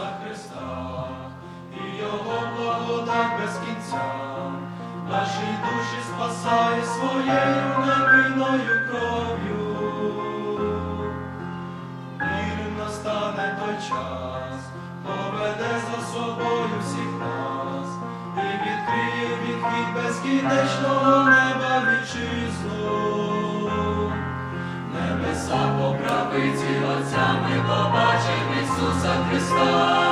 Ісуса Христа, і Його благодать без кінця, наші душі спасає своєю невинною кров'ю. вірю настане той час, поведе за собою всіх нас і відкриє відхід безкінечного неба вітчизну, небеса по правиці отцями побачить. Ісуса Христа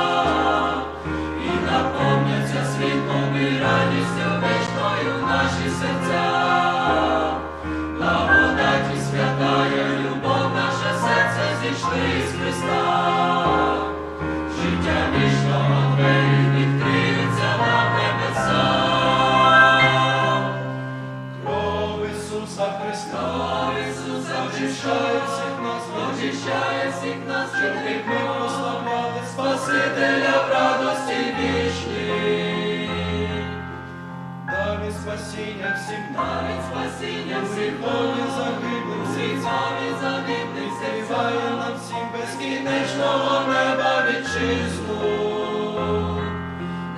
очищає всіх нас, щоб ми прославляли Спасителя в радості вічній. Давід спасіння всім Навіть спасіння всіх Гріхові загиблих, всіх Славі загиблих Співає нам всім безкінечного неба вітчизну.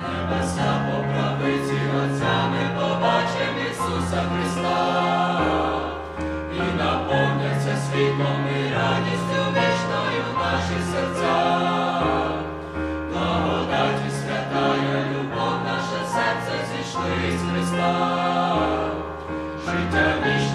Небеса по правиці Отця ми побачимо Ісуса Христа. І наповняться світлом і Христа, життя вічне.